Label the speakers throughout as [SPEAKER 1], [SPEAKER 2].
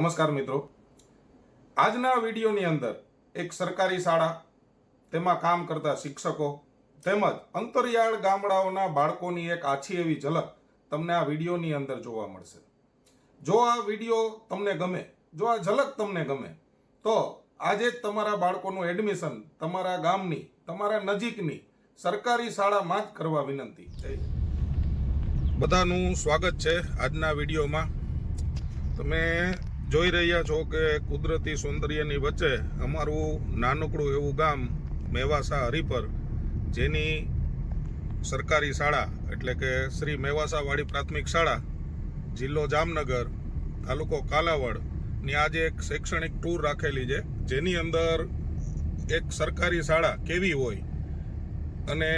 [SPEAKER 1] નમસ્કાર મિત્રો. આજના વિડીયોની અંદર એક સરકારી શાળા, તેમાં કામ કરતા શિક્ષકો તેમજ અંતરિયાળ ગામડાઓના બાળકોની એક આછી એવી ઝલક તમને આ વિડીયોની અંદર જોવા મળશે. જો આ વીડિયો તમને ગમે, જો આ ઝલક તમને ગમે, તો આજે જ તમારા બાળકોનું એડમિશન તમારા ગામની, તમારા નજીકની સરકારી શાળામાં જ કરવા વિનંતી. બધાનું સ્વાગત છે આજના વિડીયોમાં. તમે જોઈ રહ્યા છો કે કુદરતી સૌંદર્યની વચ્ચે અમારું નાનકડું એવું ગામ મેવાસા હરિપર, જેની સરકારી શાળા એટલે કે શ્રી મેવાસાવાળી પ્રાથમિક શાળા, જિલ્લો જામનગર, તાલુકો કાલાવડ, ની આજે એક શૈક્ષણિક ટૂર રાખેલી છે, જેની અંદર એક સરકારી શાળા કેવી હોય અને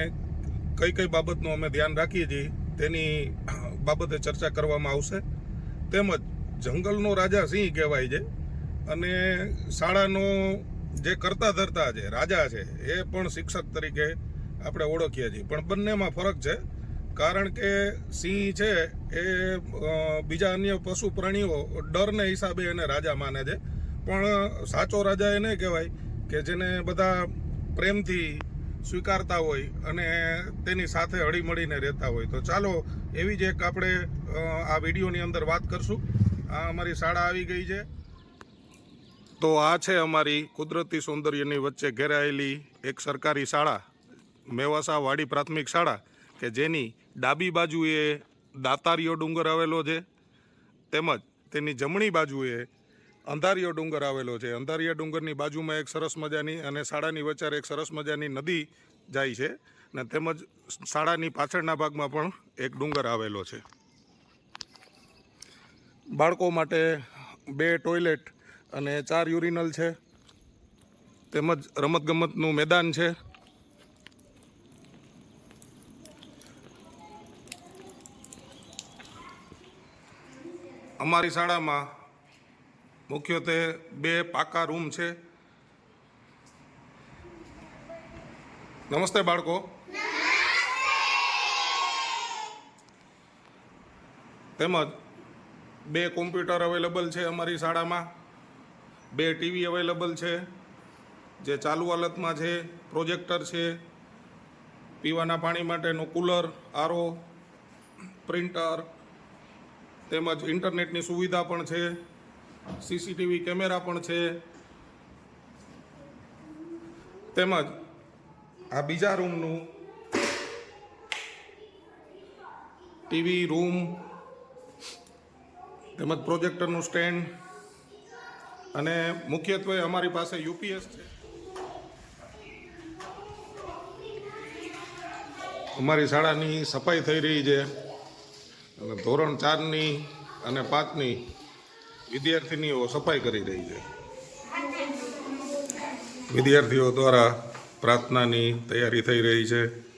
[SPEAKER 1] કઈ કઈ બાબતનું અમે ધ્યાન રાખીએ છીએ તેની બાબતે ચર્ચા કરવામાં આવશે. તેમજ જંગલનો રાજા સિંહ કહેવાય છે. અને શાળાનો જે કરતા ધરતા છે, રાજા છે, એ પણ શિક્ષક તરીકે આપણે ઓળખીએ છીએ. પણ બંનેમાં ફરક છે. કારણ કે સિંહ છે, એ બીજા અન્ય પશુ પ્રાણીઓ ડરને હિસાબે એને રાજા માને છે. પણ સાચો રાજા એને કહેવાય કે જેને બધા પ્રેમથી સ્વીકારતા હોય અને તેની સાથે હળીમળીને રહેતા હોય. તો ચાલો એવી જ એક આપણે આ વિડીયોની અંદર વાત કરશું. આ અમારી શાળા આવી ગઈ છે. તો આ છે અમારી કુદરતી સૌંદર્યની વચ્ચે ઘેરાયેલી એક સરકારી શાળા, મેવાસા વાડી પ્રાથમિક શાળા, કે જેની ડાબી બાજુએ દાતારીયો ડુંગર આવેલો છે, તેમજ તેની જમણી બાજુએ અંધારિયો ડુંગર આવેલો છે. અંધારીયા ડુંગરની બાજુમાં એક સરસ મજાની અને શાળાની વચ્ચે એક સરસ મજાની નદી જાય છે અને તેમજ શાળાની પાછળના ભાગમાં પણ એક ડુંગર આવેલો છે. બાળકો માટે બે ટોયલેટ અને ચાર યુરિનલ છે. તેમજ રમતગમતનું મેદાન છે. અમારી શાળામાં મુખ્યત્વે બે પાકા રૂમ છે. નમસ્તે બાળકો. તેમજ બે કોમ્પ્યુટર અવેલેબલ છે અમારી શાળામાં. બે ટીવી અવેલેબલ છે. જે ચાલુ હાલતમાં છે, પ્રોજેક્ટર છે, પીવાના પાણી માટેનું કુલર, આરો, પ્રિન્ટર, તેમજ ઇન્ટરનેટની સુવિધા પણ છે. સીસીટીવી કેમેરા પણ છે. તેમજ આ બીજા રૂમનું ટીવી રૂમ તેમજ પ્રોજેક્ટરનું સ્ટેન્ડ. અને મુખ્યત્વે અમારી પાસે યુપીએસ છે. અમારી શાળાની સફાઈ થઈ રહી છે. અને ધોરણ ચારની અને પાંચની વિદ્યાર્થીનીઓ સફાઈ કરી રહી છે. વિદ્યાર્થીઓ દ્વારા પ્રાર્થનાની તૈયારી થઈ રહી છે.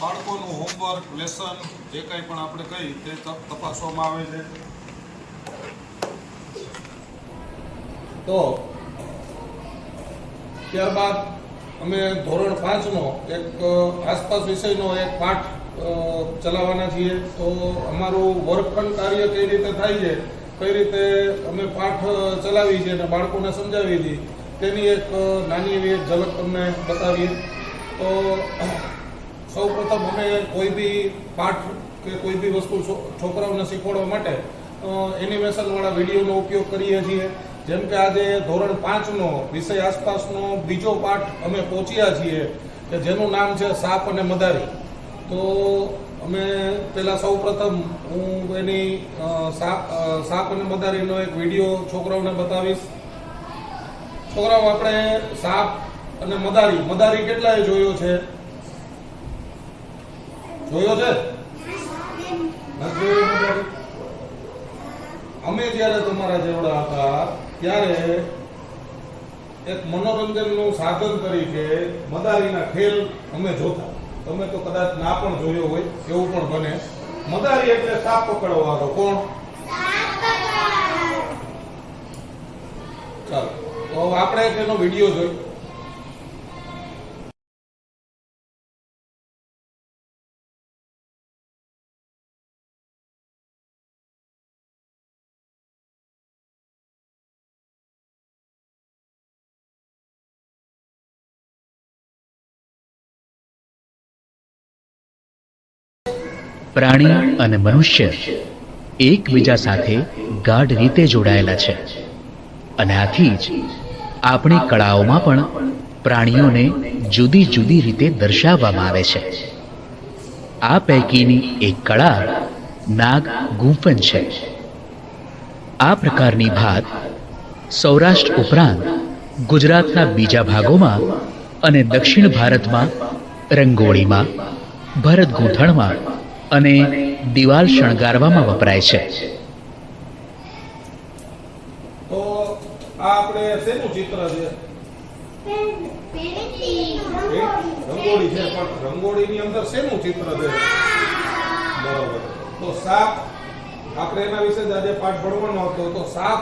[SPEAKER 1] બાળકોનું હોમવર્ક લેસન જે કંઈ પણ આપણે કહી તે તપ- તપાસવામાં આવે છે. તો ત્યારબાદ અમે ધોરણ પાંચનો એક આસપાસ વિષયનો એક પાઠ ચલાવવાના છીએ. તો અમારું વર્ગખંડ કાર્ય કઈ રીતે થાય છે, કઈ રીતે અમે પાઠ ચલાવી છે અને બાળકોને સમજાવી હતી તેની એક નાની એવી ઝલક તમને બતાવીએ. તો સૌ પ્રથમ અમે કોઈ બી પાઠ કે કોઈ બી વસ્તુ છોકરાઓને શીખવાડવા માટે એનિમેશન વાળા વિડીયોનો ઉપયોગ કરીએ છીએ. જેમ કે આજે ધોરણ પાંચનો વિષય આસપાસનો બીજો પાઠ અમે પહોંચ્યા છીએ, કે જેનું નામ છે સાપ અને મદારી. તો અમે પહેલાં સૌ પ્રથમ હું એની સાપ સાપ અને મદારીનો એક વીડિયો છોકરાઓને બતાવીશ. છોકરાઓ, આપણે સાપ અને મદારી મદારી કેટલાએ જોયો છે? જોયો છે? જોયો? અમે જ્યારે તમારા જેવડા હતા, ત્યારે એક મનોરંજનનું સાધન તરીકે મદારીના ખેલ અમે જોતા. તમે તો કદાચ ના પણ જોયો હોય, એવું પણ બને. મદારી એટલે સાપ પકડવાનો કોણ? ચાલો, તો આપણે એનો વીડિયો જોઈ.
[SPEAKER 2] પ્રાણી અને મનુષ્ય એકબીજા સાથે ગાઢ રીતે જોડાયેલા છે. અને આથી જ આપણી કળાઓમાં પણ પ્રાણીઓને જુદી જુદી રીતે દર્શાવવામાં આવે છે. આ પૈકીની એક કળા નાગ ગુંફન છે. આ પ્રકારની ભાત સૌરાષ્ટ્ર ઉપરાંત ગુજરાતના બીજા ભાગોમાં અને દક્ષિણ ભારતમાં રંગોળીમાં, ભરત ગૂંથણમાં અને દિવાલ શણગારવામાં વપરાય છે.
[SPEAKER 1] સાપ, આપણે એના વિશે આજે પાઠ ભણવાનો હતો. તો સાપ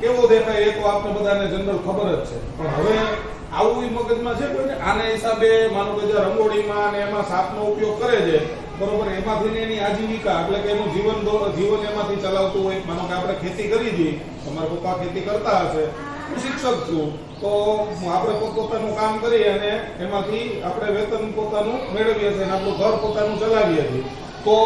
[SPEAKER 1] કેવો દેખાય એ તો આપણે બધાને જનરલ ખબર જ છે. પણ હવે આવું મગજમાં છે કોઈને? આના હિસાબે માનો કે જે રંગોળીમાં અને એમાં સાપનો ઉપયોગ કરે છે બરોબર, એમાંથી એની આજીવિકા, એટલે કે એનું જીવન જીવન એમાંથી ચલાવતું હોય, માનો કે આપણે ખેતી કરી હતી તમારા પપ્પા ખેતી કરતા હશે, હું શિક્ષક છું, તો આપણે પોતપોતાનું કામ કરી અને એમાંથી આપણે વેતન પોતાનું મેળવીએ છીએ અને આપણું ઘર પોતાનું ચલાવીએ છીએ. તો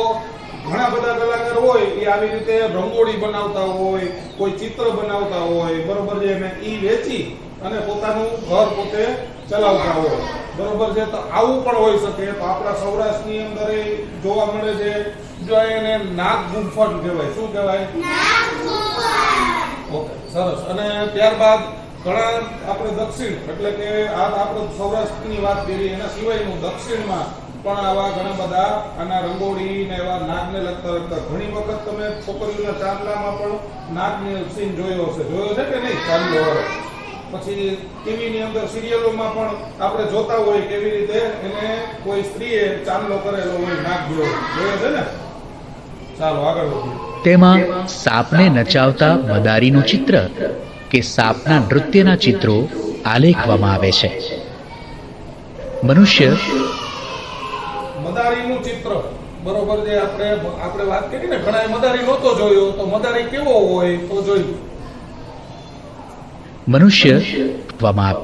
[SPEAKER 1] ઘણા બધા કલાકાર હોય, એ આવી રીતે રંગોળી બનાવતા હોય, કોઈ ચિત્ર બનાવતા હોય, બરોબર છે અને એ વેચી અને પોતાનું ઘર પોતે ચલાવતા હોય. બરોબર છે? તો આવું પણ હોઈ શકે. તો આપણા સૌરાષ્ટ્રની અંદર એ જોવા મળે છે જો એને નાગ ગુંફન કહેવાય. શું કહેવાય? ઓકે સરસ. અને ત્યારબાદ ઘણા આપણે દક્ષિણ એટલે કે આ આપણે સૌરાષ્ટ્રની વાત કરી એના સિવાયનું દક્ષિણમાં પણ આવા ઘણા બધા આના રંગોળી ને એવા નાગને લગતા લગતા ઘણી વખત તમે છોકરીઓના ચાંદલામાં પણ નાગને સીન જોયો હશે. જોયો છે કે નહીં? ચાંદલો પછી ટીવીની અંદર સિરિયલોમાં પણ આપણે જોતા હોય કેવી રીતે એને કોઈ સ્ત્રીએ ચાંદલો કરેલો હોય નાક જોયો જોયો છે ને? ચાલો આગળ વધીએ.
[SPEAKER 2] તેમાં સાપને નચાવતા મદારીનું ચિત્ર કે સાપના નૃત્યના ચિત્રો આલેખવામાં આવે છે. મનુષ્ય
[SPEAKER 1] મદારીનું ચિત્ર. બરોબર જે આપણે આપણે વાત કરી ને ઘણા મદારી નહોતો જોયો તો મદારી કેવો હોય તો જોયું.
[SPEAKER 2] મનુષ્ય વામાં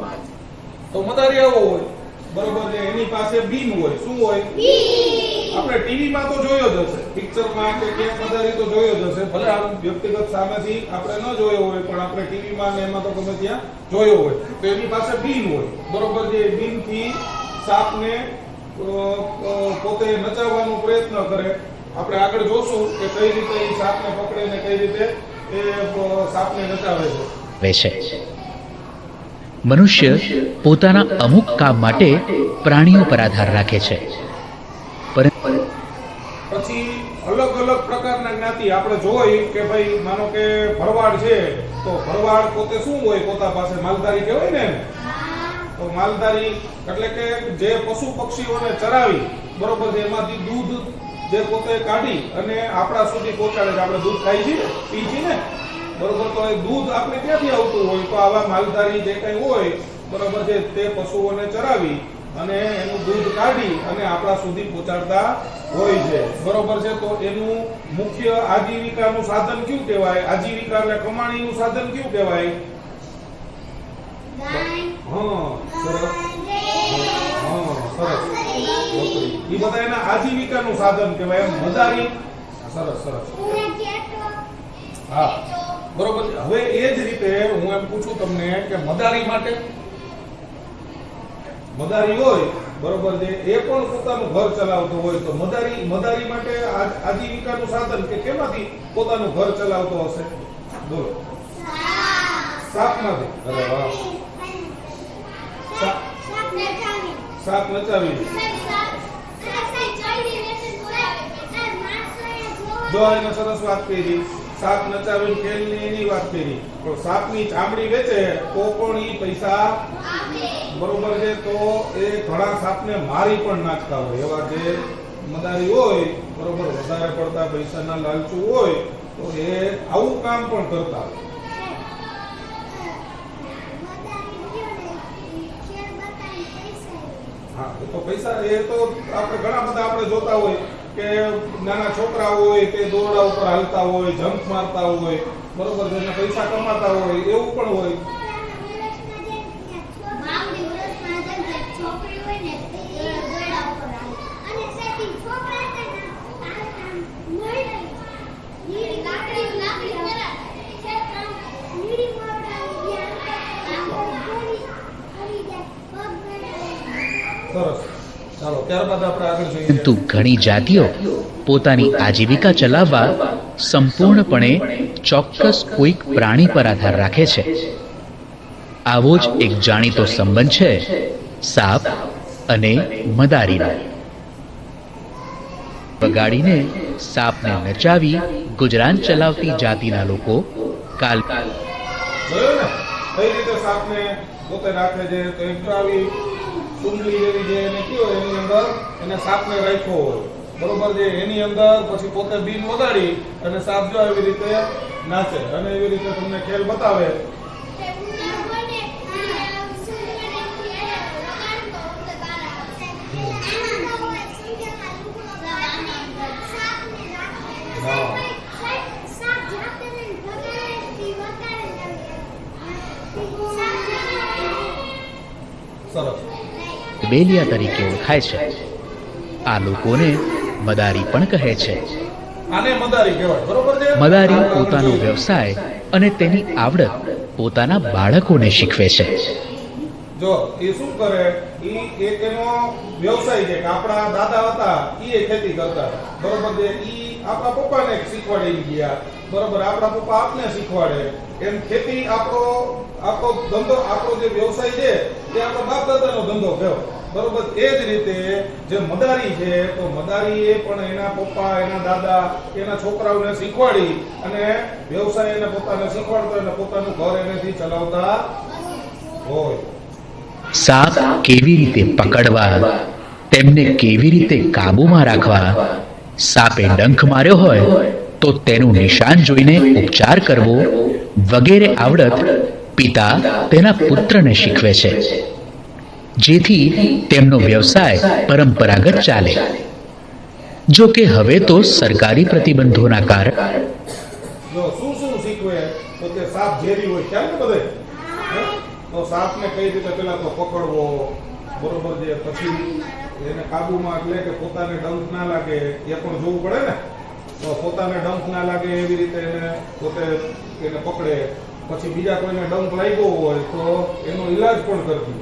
[SPEAKER 1] તો મદારી આવો હોય. બરોબર છે એની પાસે બીન હોય. શું હોય? આપણે ટીવીમાં તો જોયો જ હશે. પિક્ચરમાં કે ક્યાંક મદારી તો જોયો જ હશે. ભલે આમ વ્યક્તિગત સામેથી આપણે ન જોયો હોય પણ આપણે ટીવીમાં ને એમાં તો ગમે ત્યાં જોયો હોય. તો એની પાસે બીન હોય. બરોબર છે એ સાપને પોતે નચાવવાનો પ્રયત્ન કરે. આપણે આગળ જોશું કે કઈ રીતે એ સાપને પકડે ને કઈ રીતે એ સાપને નચાવે છે.
[SPEAKER 2] છે મનુષ્ય પોતાના અમુક કામ માટે પ્રાણીઓ પર આધાર રાખે છે.
[SPEAKER 1] પછી અલગ અલગ પ્રકારના જ્ઞાતિ આપણે જોઈ કે ભાઈ માનો કે ભરવાડ છે, તો ભરવાડ પોતે શું હોય? પોતા પાસે માલધારી કહેવાય ને તો માલધારી એટલે કે જે પશુ પક્ષીઓને ચરાવી, બરોબર એમાંથી દૂધ જે પોતે કાઢી અને આપણા સુધી પહોંચાડે આપણે દૂધ ખાઈ છીએ, પી છીએ ને? બરોબર તો એ દૂધ આપણે ક્યાંથી આવતું હોય? તો આવા માલધારી જે કંઈ હોય બરોબર છે તે પશુઓને ચરાવી અને એનું દૂધ કાઢી અને આપણા સુધી પહોંચાડતા હોય છે. બરોબર છે તો એનું મુખ્ય આજીવિકાનું સાધન કયું કહેવાય? આજીવિકા એટલે કમાણીનું સાધન કયું કહેવાય? હા સરસ. નોકરી. બધા એના આજીવિકાનું સાધન કહેવાય. એમ મદારી. સરસ સરસ. હા. બરોબર. હવે એ જ રીતે હું એમ પૂછું તમને કે મદારી માટે? મદારી હોય, બરોબર છે, એ પણ પોતાનું ઘર ચલાવતો હોય તો મદારી મદારી માટે આજીવિકાનું સાધન કે કેમાંથી પોતાનું ઘર ચલાવતો હશે? બોલો. સાપમાંથી અરે વાહ. સાપ. નચાવી જો એને સરસ વાત કરી સાપ નચાવીને ખેલની એની વાત કરી. પણ સાપની ચામડી વેચે, તો પણ ઈ પૈસા બરોબર છે, તો એ ઘણા સાપને મારી પણ નાખતા હોય. એવા જે મદારી હોય, બરોબર, વધારે પડતા પૈસાના લાલચુ હોય, તો એ આવું કામ પણ કરતા હોય. હા તો પૈસા, એ તો આપણે ઘણા બધા આપણે જોતા હોય. કે નાના છોકરા હોય કે દોરડા ઉપર હાલતા હોય જમ્પ મારતા હોય, બરોબર, જેને પૈસા કમાતા હોય, એવું પણ હોય
[SPEAKER 3] છોકરી હોય ને એ દોરડા ઉપર આવે અને સેટિંગ છોકરા હતા ને આ આમ મળે નીડી લાકડી લાકડી કરા છે આમ નીડી મોડા ગયા આમ કોરી કરી દે પગ ગળાવે
[SPEAKER 1] સરસ ચાલો ત્યારબાદ આપણે આગળ જોઈએ
[SPEAKER 2] પરંતુ ઘણી જાતિઓ પોતાની આજીવિકા ચલાવવા સંપૂર્ણપણે ચોક્કસ કોઈક પ્રાણી પર આધાર રાખે છે. આવો જ એક જાણીતો સંબંધ છે, સાપ અને મદારીનો. બગાડીને સાપને નચાવી ગુજરાન ચલાવતી જાતિના લોકો કાલ
[SPEAKER 1] કઈ રીતે સાપને પોતે રાખે છે, તો સુંદરી જેવી જે એને કયો એની અંદર એને સાપને રાખ્યો હોય. બરોબર છે? એની અંદર પછી પોતે બીન વગાડી અને સાપ જો એવી રીતે નાચે. અને એવી રીતે તમને ખેલ બતાવે. સરસ.
[SPEAKER 2] બેલિયા તરીકે ઓળખાય છે. આ લોકોને મદારી પણ કહે છે.
[SPEAKER 1] મદારી
[SPEAKER 2] પોતાનો વ્યવસાય અને તેની આવડત પોતાના બાળકોને શીખવે છે.
[SPEAKER 1] જો એ શું કરે? એ એક એનો વ્યવસાય છે કે આપણા દાદા હતા એ ખેતી કરતા. બરોબર છે? એ આપણા પપ્પાને શીખવાડી ગયા. બરોબર આપણા પપ્પા આપને શીખવાડે. એમ ખેતી આપણો આપણો ધંધો આપણો જે વ્યવસાય છે તે આપણા બાપ દાદાનો ધંધો કહેવાય. બરોબર, એ જ રીતે જે મદારી છે, તો મદારી એ પણ એના પપ્પા, એના દાદા, એના છોકરાઓને શીખવાડી અને વ્યવસાય એને પોતાને શીખવાડતો અને પોતાનું ઘર એનેથી ચલાવતા હોય.
[SPEAKER 2] સાપ કેવી રીતે પકડવા, તેમને કેવી રીતે કાબૂમાં રાખવા? સાપે ડંખ માર્યો હોય, તો તેનું નિશાન જોઈને ઉપચાર કરવો વગેરે આવડત પિતા તેના પુત્રને શીખવે છે. જેથી તેમનો વ્યવસાય પરંપરાગત ચાલે. જો કે હવે તો સરકારી પ્રતિબંધોના કારણે
[SPEAKER 1] તો સાપને કઈ રીતે પહેલાં તો પકડવો, બરોબર છે, પછી એને કાબુમાં એટલે કે પોતાને ડંખ ના લાગે, એ પણ જોવું પડે ને? તો પોતાને ડંખ ના લાગે એવી રીતે એને પોતે એને પકડે. પછી બીજા કોઈને ડંખ લાગ્યો હોય, તો એનો ઈલાજ પણ કરતી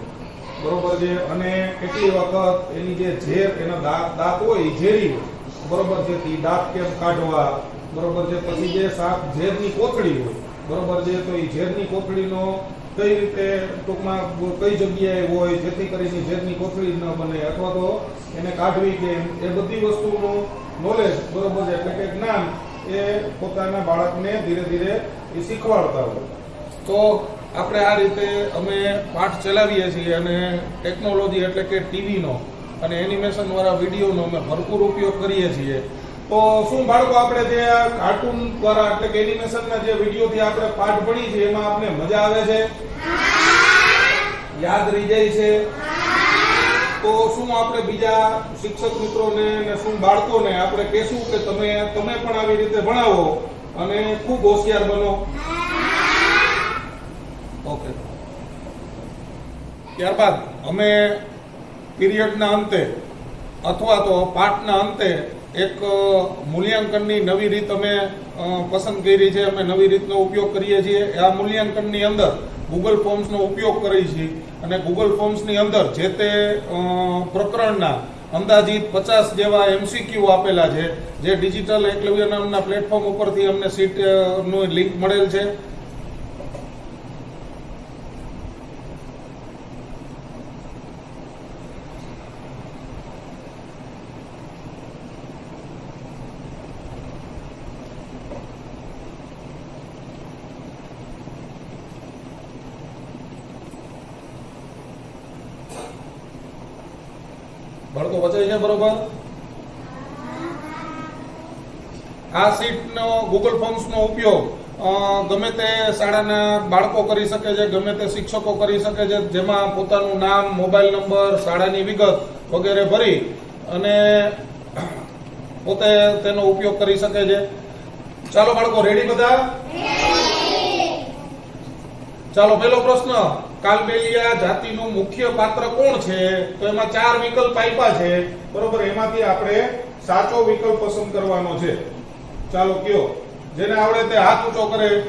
[SPEAKER 1] બરોબર છે? અને કેટલી વખત એની જે ઝેર, એના દાંત દાંત હોય, એ ઝેરી બરોબર છે? તે દાંત કેમ કાઢવા? બરોબર છે? પછી જે સાપ ઝેરની કોથળી હોય, બરોબર છે? તો એ ઝેરની કોથળીનો કઈ રીતે ટૂંકમાં કઈ જગ્યાએ હોય, જેથી કરીને ઝેરની કોથળી ન બને, અથવા તો એને કાઢવી કેમ એ બધી વસ્તુનું નોલેજ બરોબર છે? એટલે કે જ્ઞાન એ પોતાના બાળકને ધીરે ધીરે એ શીખવાડતા હોય. તો આપણે આ રીતે અમે પાઠ ચલાવીએ છીએ અને ટેકનોલોજી એટલે કે ટીવીનો અને એનિમેશન વાળા વિડીયોનો અમે ભરપૂર ઉપયોગ કરીએ છીએ. તો શું બાળકો આપણે જે કાર્ટૂન દ્વારા એટલે કે એનિમેશનના જે વિડીયોથી આપણે પાઠ ભણી છે એમાં આપણે મજા આવે છે? યાદ રહી જાય છે? તો શું આપણે બીજા શિક્ષક મિત્રોને ને શું બાળકોને આપણે કહેશું કે તમે તમે પણ આવી રીતે ભણાવો અને ખૂબ હોશિયાર બનો ઓકે ત્યારબાદ અમે પીરિયડના અંતે અથવા તો પાઠના અંતે એક મૂલ્યાંકનની નવી રીત અમે પસંદ કરી છે. અમે નવી રીતનો ઉપયોગ કરીએ છીએ. આ મૂલ્યાંકનની અંદર ગૂગલ ફોર્મ્સનો ઉપયોગ કરીએ છીએ અને ગૂગલ ફોર્મ્સની અંદર જે તે પ્રકરણના અંદાજિત પચાસ જેવા એમસીક્યુ આપેલા છે, જે ડિજિટલ એકલવ્ય નામના પ્લેટફોર્મ ઉપરથી અમને સીટનું લિંક મળેલ છે બાળકો વચાઈ છે બરોબર? આ સીટનો ગૂગલ ફોર્મ્સનો ઉપયોગ ગમે તે શાળાના બાળકો કરી શકે છે ગમે તે શિક્ષકો કરી શકે છે જેમાં પોતાનું નામ મોબાઈલ નંબર શાળાની વિગત વગેરે ભરી અને પોતે તેનો ઉપયોગ કરી શકે છે. ચાલો બાળકો રેડી બધા? ચાલો પહેલો પ્રશ્ન. કાલબેલિયા જાતિનું મુખ્ય પાત્ર કોણ છે? તો એમાં ચાર વિકલ્પ આપ્યા છે. બરોબર, એમાંથી આપણે સાચો વિકલ્પ પસંદ કરવાનો છે. ચાલો કયો? જેને આવડે તે હાથ ઊંચો કરે.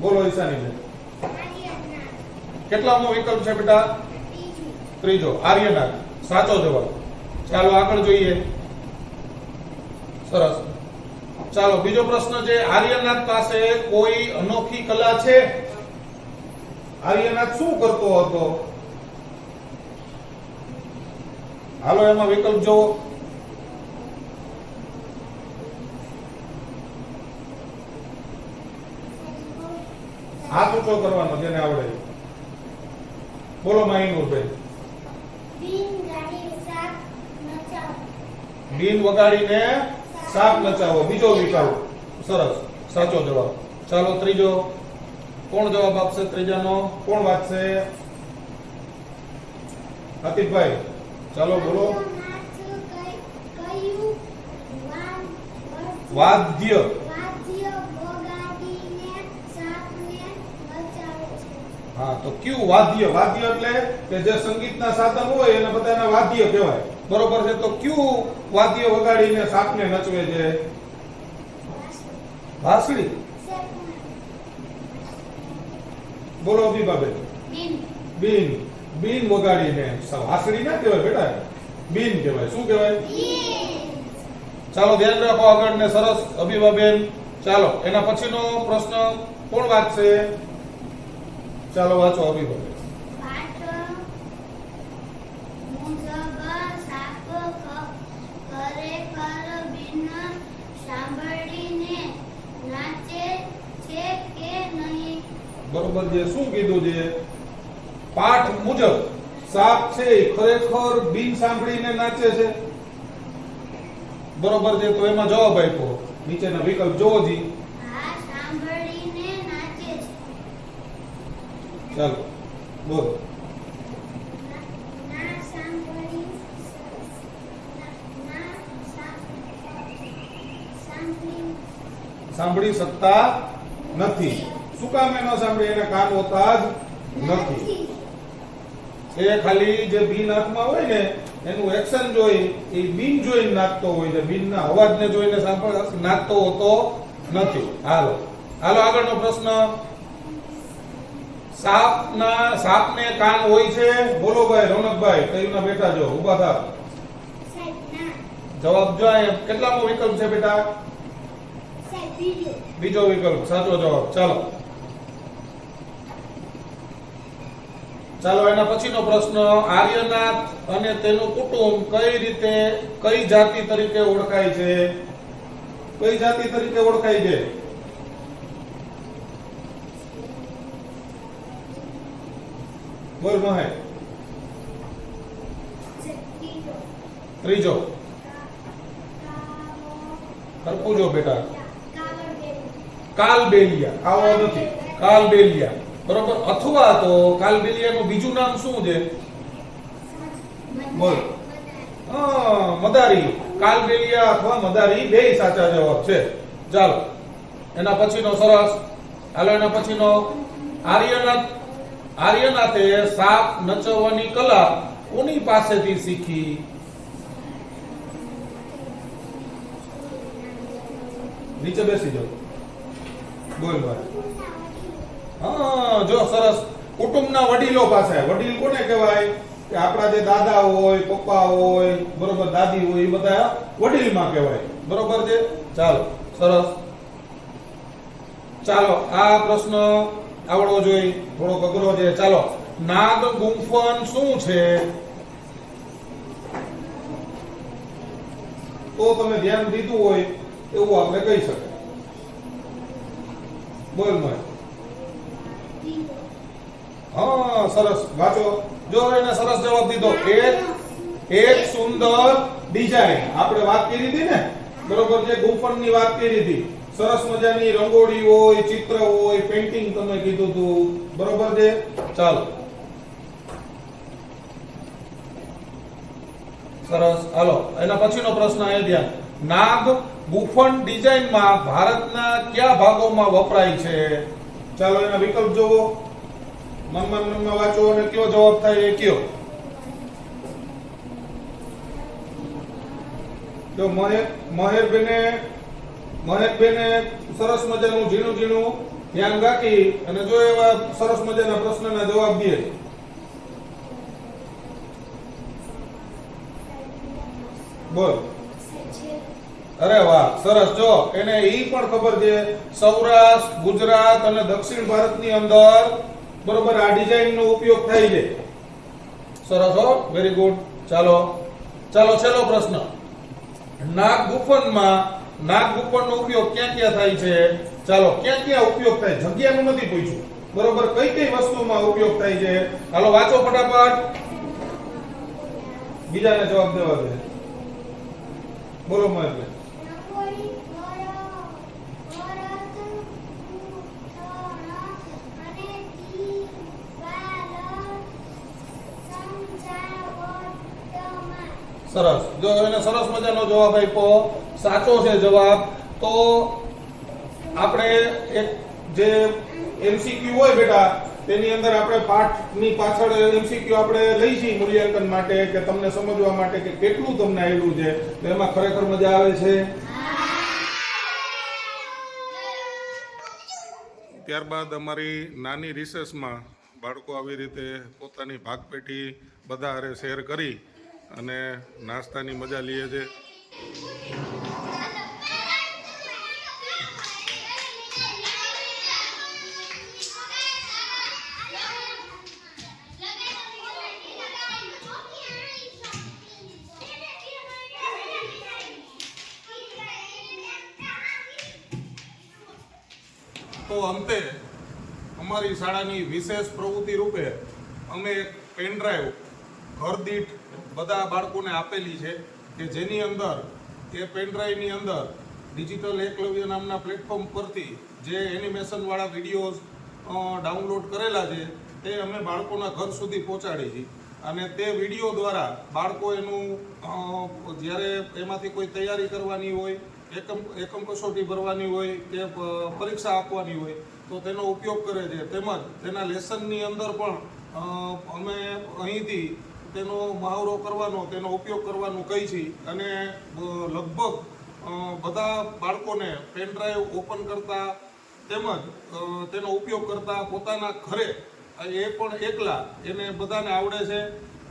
[SPEAKER 1] બોલો ઈશાની કેટલામો વિકલ્પ છે બેટા? ત્રીજો. આર્યનાથ. સાચો જવાબ. ચાલો આગળ જોઈએ. સરસ. ચાલો બીજો પ્રશ્ન છે આર્યનાથ પાસે કોઈ અનોખી કલા છે? આર્યનાથ શું કરતો હતો? હાલો એમાં વિકલ્પ જોવો હાથ ઊંચો કરવાનો જેને આવડે. બોલો માહિનુરભાઈ
[SPEAKER 3] બિન
[SPEAKER 1] વગાડીને સાપ નચાવો બીજો વિકલ્પ સરસ. સાચો જવાબ. ચાલો ત્રીજો. કોણ જવાબ આપશે ત્રીજાનો? કોણ વાંચશે? આતિફભાઈ ચાલો બોલો. વાદ્ય. હા, તો કયું? વાદ્ય. વાદ્ય એટલે કે જે સંગીતના સાધન હોય એને બધાને વાદ્ય કહેવાય. બરોબર છે તો કયું વાદ્ય વગાડીને સાપને નચવે છે? ભાસડી બોલો અભિભાબેન
[SPEAKER 3] બિન.
[SPEAKER 1] બીન. વગાડીને વાંસળી ના કહેવાય બેટા. બીન કહેવાય. શું કહેવાય? ચાલો ધ્યાન રાખો આગળ ને સરસ અભિભાબેન. ચાલો એના પછીનો પ્રશ્ન કોણ વાંચશે? ચાલો વાંચો અભિભાબેન
[SPEAKER 3] પાઠ મુજબ સાપ ખ- ખરેખર બિન સાંભળીને નાચે
[SPEAKER 1] બરોબર છે. શું કીધું છે? પાઠ મુજબ સાપ છે ખરેખર બિન સાંભળીને નાચે છે? બરોબર છે, તો એમાં જવાબ આપ્યો. નીચેના વિકલ્પ જોવો જી. ચાલો, બોલ.
[SPEAKER 3] સાંભળી
[SPEAKER 1] શકતા નથી. શું કામ એ ન સાંભળી એને કાન હોતા જ નથી. એ ખાલી જે બિન હાથમાં હોય ને એનું એક્શન જોઈ એ બિન જોઈને નાચતો હોય છે. બિનના અવાજને જોઈને સાંભળ નાચતો હોતો નથી. હાલો. હાલો આગળનો પ્રશ્ન. સાપના સાપને કાન હોય છે? બોલો ભાઈ રોનકભાઈ કયું ના બેઠા જો ઊભા થા. જવાબ જો કેટલામો વિકલ્પ છે બેટા?
[SPEAKER 3] બીજો
[SPEAKER 1] વિકલ્પ, સાચો જવાબ. ચાલો. ચાલો, એના પછીનો પ્રશ્ન, આર્યનાથ અને તેનું કુટુંબ કઈ રીતે, કઈ જાતિ તરીકે ઓળખાય છે? કઈ જાતિ તરીકે ઓળખાય છે? બોલ મહે. ત્રીજો. હરકું જો બેટા. કાલબેલિયા આવો નથી. કાલબેલિયા. બરોબર? અથવા તો કાલબેલિયાનું બીજું નામ શું છે? બોલ. મદારી. કાલબેલિયા અથવા મદારી બે સાચા જવાબ છે. ચાલો. એના પછીનો સરસ. હાલો એના પછીનો. આર્યનાથ. આર્યનાથે સાપ નચવવાની કલા કોની પાસેથી શીખી? નીચે બેસી જાઓ. બોલ ભાઈ હા, જો સરસ. કુટુંબના વડીલો પાસે. વડીલ કોને કહેવાય? કે આપણા જે દાદા હોય, પપ્પા હોય, બરોબર, દાદી હોય, એ બધા વડીલમાં કહેવાય. બરોબર છે? ચાલો, સરસ. ચાલો, આ પ્રશ્ન આવડવો જોઈએ. થોડોક અઘરો છે. ચાલો, નાગ ગુંફન શું છે? તો તમે ધ્યાન દીધું હોય એવું આપણે કહી શકાય. બોલ મય હા, સરસ. વાંચો. જો એને સરસ જવાબ દીધો. એક એક સુંદર ડિઝાઇન. આપણે વાત કરી હતી ને? બરોબર જે ગુફણની વાત કરી હતી. સરસ મજાની રંગોળી હોય, ચિત્ર હોય પેઇન્ટિંગ તમે કીધું હતું. બરોબર છે? ચાલો. સરસ. હાલો. એના પછીનો પ્રશ્ન એ ધ્યાન નાગ ગુફણ ડિઝાઇનમાં ભારતના કયા ભાગોમાં વપરાય છે? ચાલો એના વિકલ્પ જોવો. મનમાં મનમાં વાંચો અને કયો જવાબ થાય એ કયો? જો મહેર, મહેરબેને મહેકબેને સરસ મજાનું ઝીણું ઝીણું ધ્યાન રાખી અને જો એવા સરસ મજાના પ્રશ્નના જવાબ દે. બોલ. અરે વાહ, સરસ. જો, એને એ પણ ખબર છે, સૌરાષ્ટ્ર, ગુજરાત અને દક્ષિણ ભારતની અંદર બરોબર આ ડિઝાઇન નો ઉપયોગ થાય છે. સરસ હો વેરી ગુડ ચાલો ચાલો, છેલ્લો પ્રશ્ન. નાગ ગુફનમાં નાગ ગુફનનો ઉપયોગ ક્યાં ક્યાં થાય છે? ચાલો, ક્યાં ક્યાં ઉપયોગ થાય? જગ્યાનું નથી પૂછ્યું. બરોબર, કઈ કઈ વસ્તુમાં ઉપયોગ થાય છે? હાલો, વાંચો ફટાફટ. બીજાને જવાબ દેવા દે. બોલો મહેશભાઈ
[SPEAKER 3] રંગોળી, દોરો, ભરત, પૂતળા અને દિવાલ સમજાવટમાં.
[SPEAKER 1] સરસ. જો એને સરસ મજાનો જવાબ આપ્યો, સાચો છે જવાબ, તો આપણે એક જે એમસીક્યુ હોય બેટા, તેની અંદર આપણે પાઠની પાછળ એમસીક્યુ આપણે લઈ છીએ મૂલ્યાંકન માટે, કે તમને સમજવા માટે કે કેટલું તમને આવ્યું છે. એમાં ખરેખર મજા આવે છે? ત્યારબાદ અમારી નાની રિસેસમાં બાળકો આવી રીતે પોતાની ભાગપેટી બધા શેર કરી અને નાસ્તાની મજા લઈએ છે. તો અંતે અમારી શાળાની વિશેષ પ્રવૃત્તિ રૂપે અમે એક પેનડ્રાઈવ ઘર બધા બાળકોને આપેલી છે કે જેની અંદર એ પેનડ્રાઈવની અંદર ડિજિટલ એકલવ્ય નામના પ્લેટફોર્મ પરથી જે એનિમેશનવાળા વિડીયોઝ ડાઉનલોડ કરેલા છે તે અમે બાળકોના ઘર સુધી પહોંચાડી છે. અને તે વીડિયો દ્વારા બાળકો એનું જ્યારે એમાંથી કોઈ તૈયારી કરવાની હોય, એકમ એકમ કસોટી ભરવાની હોય, કે પરીક્ષા આપવાની હોય, તો તેનો ઉપયોગ કરે છે. તેમજ તેના લેસનની અંદર પણ અમે અહીંથી તેનો મહાવરો કરવાનો, તેનો ઉપયોગ કરવાનું કહી છે. અને લગભગ બધા બાળકોને પેન ડ્રાઈવ ઓપન કરતા તેમજ તેનો ઉપયોગ કરતા પોતાના ઘરે એ પણ એકલા એને બધાને આવડે છે.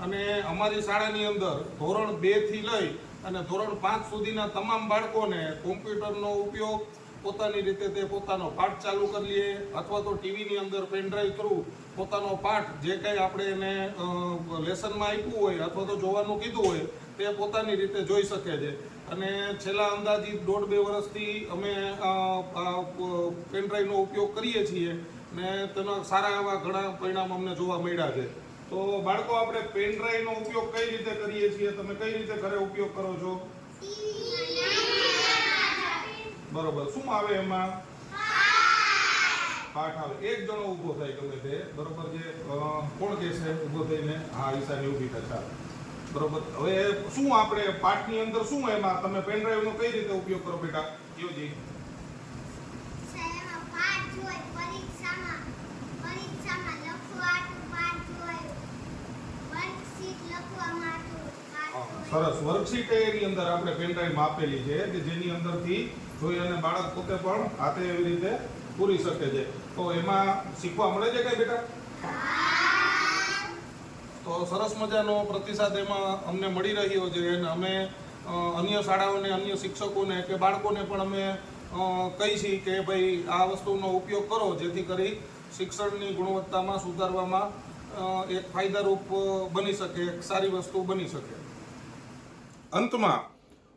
[SPEAKER 1] અને અમારી શાળાની અંદર ધોરણ બેથી લઈ અને ધોરણ પાંચ સુધીના તમામ બાળકોને કોમ્પ્યુટરનો ઉપયોગ, પોતાની રીતે તે પોતાનો પાઠ ચાલુ કરી લઈએ અથવા તો ટીવીની અંદર પેનડ્રાઈવ થ્રુ પોતાનો પાઠ જે કંઈ આપણે એને લેસનમાં આપ્યું હોય અથવા તો જોવાનું કીધું હોય, તે પોતાની રીતે જોઈ શકે છે. અને છેલ્લા અંદાજિત દોઢ બે વર્ષથી અમે પેનડ્રાઈવનો ઉપયોગ કરીએ છીએ ને તેના સારા એવા ઘણા પરિણામ અમને જોવા મળ્યા છે. તો બાળકો, આપણે પેનડ્રાઈવનો ઉપયોગ કઈ રીતે કરીએ છીએ? તમે કઈ રીતે ઘરે ઉપયોગ કરો છો? બરોબર. શું આવે એમાં? પાઠ આવે એક જણો ઊભો થાય ગમે તે બરોબર જે કોણ કહેશે ઊભો થઈને? હા ઈશાની ઊભી થતા બરોબર. હવે શું આપણે પાઠની અંદર શું એમાં? તમે પેનડ્રાઈવનો કઈ રીતે ઉપયોગ કરો બેટા? યોજી સરસ. વર્કશીટ એની અંદર આપણે પેનડ્રાઈવમાં આપેલી છે કે જેની અંદરથી જોઈ અને બાળક પોતે પણ હાથે એવી રીતે પૂરી શકે છે. તો એમાં શીખવા મળે છે કઈ બેટા? તો સરસ મજાનો પ્રતિસાદ એમાં અમને મળી રહ્યો છે અને અમે અન્ય શાળાઓને, અન્ય શિક્ષકોને કે બાળકોને પણ અમે કહીશી કે ભાઈ, આ વસ્તુનો ઉપયોગ કરો જેથી કરી શિક્ષણની ગુણવત્તામાં સુધારવામાં એક ફાયદારૂપ બની શકે, એક સારી વસ્તુ બની શકે. અંતમાં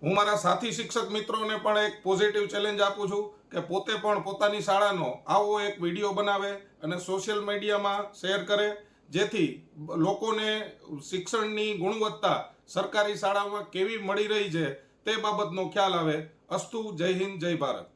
[SPEAKER 1] હું મારા સાથી શિક્ષક મિત્રોને પણ એક પોઝિટિવ ચેલેન્જ આપું છું. કે પોતે પણ પોતાની શાળાનો આવો એક વીડિયો બનાવે અને સોશિયલ મીડિયામાં શેર કરે, જેથી લોકોને શિક્ષણની ગુણવત્તા સરકારી શાળામાં કેવી મળી રહી છે તે બાબતનો ખ્યાલ આવે. અસ્તુ જય હિન્દ, જય ભારત.